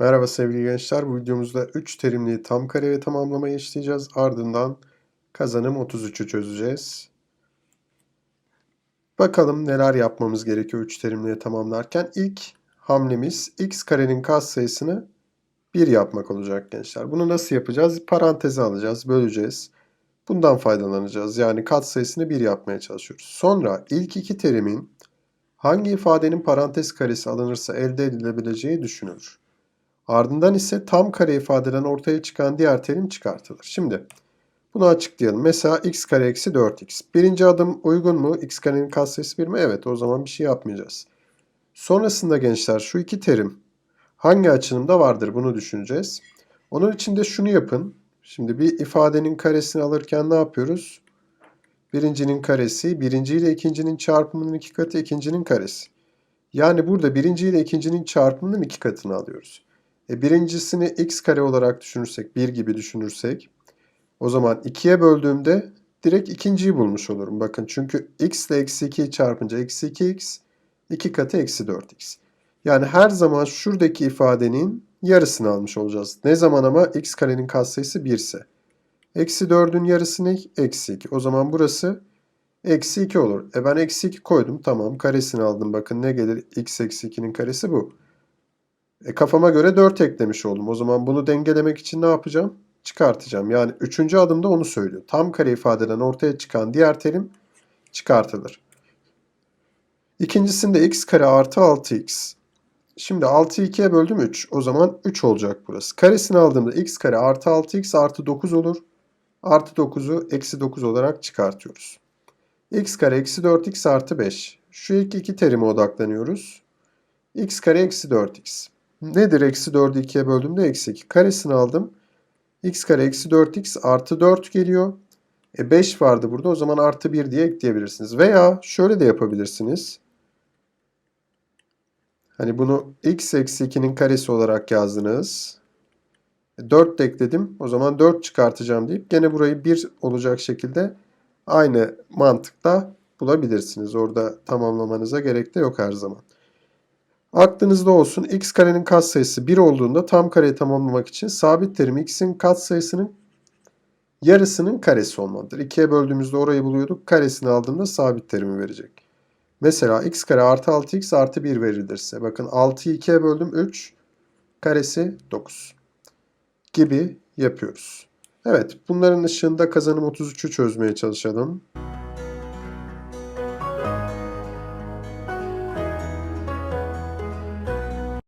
Merhaba sevgili gençler. Bu videomuzda 3 terimli tam kare ve tamamlamayı işleyeceğiz. Ardından kazanım 33'ü çözeceğiz. Bakalım neler yapmamız gerekiyor 3 terimliği tamamlarken. İlk hamlemiz x karenin katsayısını 1 yapmak olacak gençler. Bunu nasıl yapacağız? Paranteze alacağız, böleceğiz. Bundan faydalanacağız. Yani katsayısını 1 yapmaya çalışıyoruz. Sonra ilk iki terimin hangi ifadenin parantez karesi alınırsa elde edilebileceği düşünülür. Ardından ise tam kare ifadeden ortaya çıkan diğer terim çıkartılır. Şimdi bunu açıklayalım. Mesela x kare eksi 4x. Birinci adım uygun mu? x karenin katsayısı 1 mi? Evet o zaman bir şey yapmayacağız. Sonrasında gençler şu iki terim hangi açılımda vardır bunu düşüneceğiz. Onun için de şunu yapın. Şimdi bir ifadenin karesini alırken ne yapıyoruz? Birincinin karesi, birinci ile ikincinin çarpımının iki katı ikincinin karesi. Yani burada birinci ile ikincinin çarpımının iki katını alıyoruz. E, birincisini x kare olarak düşünürsek, 1 gibi düşünürsek o zaman 2'ye böldüğümde direkt ikinciyi bulmuş olurum. Bakın çünkü x ile eksi 2'yi çarpınca eksi 2x, 2 katı eksi 4x. Yani her zaman şuradaki ifadenin yarısını almış olacağız. Ne zaman ama x karenin katsayısı 1 ise. Eksi 4'ün yarısı ne? Eksi 2. O zaman burası eksi 2 olur. E ben eksi 2 koydum. Tamam karesini aldım. Bakın ne gelir? x eksi 2'nin karesi bu. E kafama göre 4 eklemiş oldum. O zaman bunu dengelemek için ne yapacağım? Çıkartacağım. Yani üçüncü adımda onu söylüyor. Tam kare ifadeden ortaya çıkan diğer terim çıkartılır. İkincisinde x kare artı 6x. Şimdi 6'yı 2'ye böldüm 3. O zaman 3 olacak burası. Karesini aldığımda x kare artı 6x artı 9 olur. Artı 9'u eksi 9 olarak çıkartıyoruz. x kare eksi 4x artı 5. Şu ilk iki terime odaklanıyoruz. x kare eksi 4x. Nedir eksi 4'ü 2'ye böldüğümde eksi 2. Karesini aldım. x kare eksi 4x artı 4 geliyor. E 5 vardı burada o zaman artı 1 diye ekleyebilirsiniz. Veya şöyle de yapabilirsiniz. Hani bunu x eksi 2'nin karesi olarak yazdınız. 4 de ekledim. O zaman 4 çıkartacağım deyip gene burayı 1 olacak şekilde aynı mantıkla bulabilirsiniz. Orada tamamlamanıza gerek de yok her zaman. Aklınızda olsun x karenin katsayısı 1 olduğunda tam kareyi tamamlamak için sabit terim x'in katsayısının yarısının karesi olmalıdır. 2'ye böldüğümüzde orayı buluyorduk. Karesini aldığımda sabit terimi verecek. Mesela x kare artı 6x artı 1 verilirse. Bakın 6'yı 2'ye böldüm 3. Karesi 9. Gibi yapıyoruz. Evet bunların ışığında kazanım 33'ü çözmeye çalışalım.